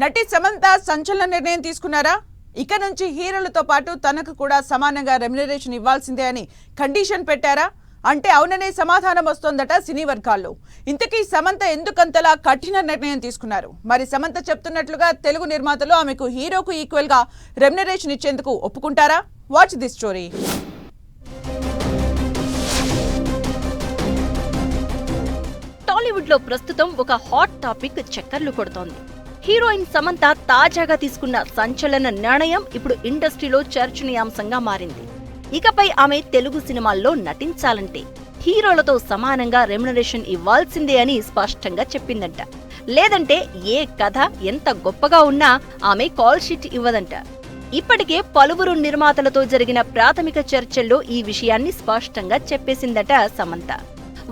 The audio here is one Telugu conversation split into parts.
నటి సమంత సంచలన నిర్ణయం తీసుకున్నారా? ఇక నుంచి హీరోలతో పాటు తనకు కూడా సమానంగా రెమ్యునరేషన్ ఇవ్వాల్సిందే అని కండిషన్ పెట్టారా? అంటే అవుననే సమాధానం వస్తోందట సినీ వర్గాల్లో. ఇంతకీ సమంత ఎందుకంతలా కఠిన నిర్ణయం తీసుకున్నారు? మరి సమంత చెప్తున్నట్లుగా తెలుగు నిర్మాతలు ఆమెకు హీరోకు ఈక్వల్గా రెమ్యునరేషన్ ఇచ్చేందుకు ఒప్పుకుంటారా? Watch the story. టాలీవుడ్లో ప్రస్తుతం ఒక హాట్ టాపిక్ చక్కర్లు కొడుతోంది. హీరోయిన్ సమంత తాజాగా తీసుకున్న సంచలన నిర్ణయం ఇప్పుడు ఇండస్ట్రీలో చర్చనీయాంశంగా మారింది. ఇకపై ఆమె తెలుగు సినిమాల్లో నటించాలంటే హీరోలతో సమానంగా రెమ్యునరేషన్ ఇవ్వాల్సిందే అని స్పష్టంగా చెప్పిందంట. లేదంటే ఏ కథ ఎంత గొప్పగా ఉన్నా ఆమె కాల్ షీట్ ఇవ్వదంట. ఇప్పటికే పలువురు నిర్మాతలతో జరిగిన ప్రాథమిక చర్చల్లో ఈ విషయాన్ని స్పష్టంగా చెప్పేసిందట సమంత.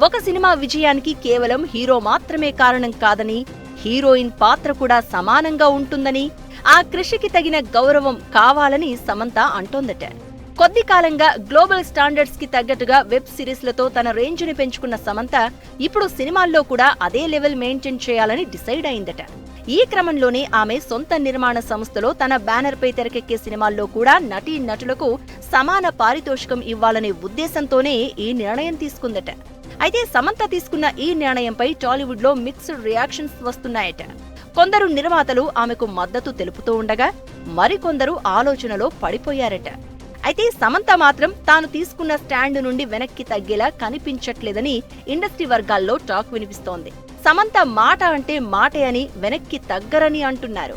ఒక సినిమా విజయానికి కేవలం హీరో మాత్రమే కారణం కాదని హీరోయిన్ పాత్ర కూడా సమానంగా ఉంటుందని ఆ కృషికి తగిన గౌరవం కావాలని సమంత అంటోందట. కొద్ది కాలంగా గ్లోబల్ స్టాండర్డ్స్కి తగ్గట్టుగా వెబ్ సిరీస్లతో తన రేంజ్ని పెంచుకున్న సమంత ఇప్పుడు సినిమాల్లో కూడా అదే లెవెల్ మెయింటైన్ చేయాలని డిసైడ్ అయిందట. ఈ క్రమంలోనే ఆమె సొంత నిర్మాణ సంస్థలో తన బ్యానర్ పై తెరకెక్కే సినిమాల్లో కూడా నటీ నటులకు సమాన పారితోషికం ఇవ్వాలనే ఉద్దేశంతోనే ఈ నిర్ణయం తీసుకుందట. అయితే సమంత తీసుకున్న ఈ నిర్ణయంపై టాలీవుడ్లో మిక్స్డ్ రియాక్షన్స్ వస్తున్నాయట. కొందరు నిర్మాతలు ఆమెకు మద్దతు తెలుపుతూ ఉండగా మరికొందరు ఆలోచనలో పడిపోయారట. అయితే సమంత మాత్రం తాను తీసుకున్న స్టాండ్ నుండి వెనక్కి తగ్గేలా కనిపించట్లేదని ఇండస్ట్రీ వర్గాల్లో టాక్ వినిపిస్తోంది. సమంత మాట అంటే మాటే అని వెనక్కి తగ్గరని అంటున్నారు.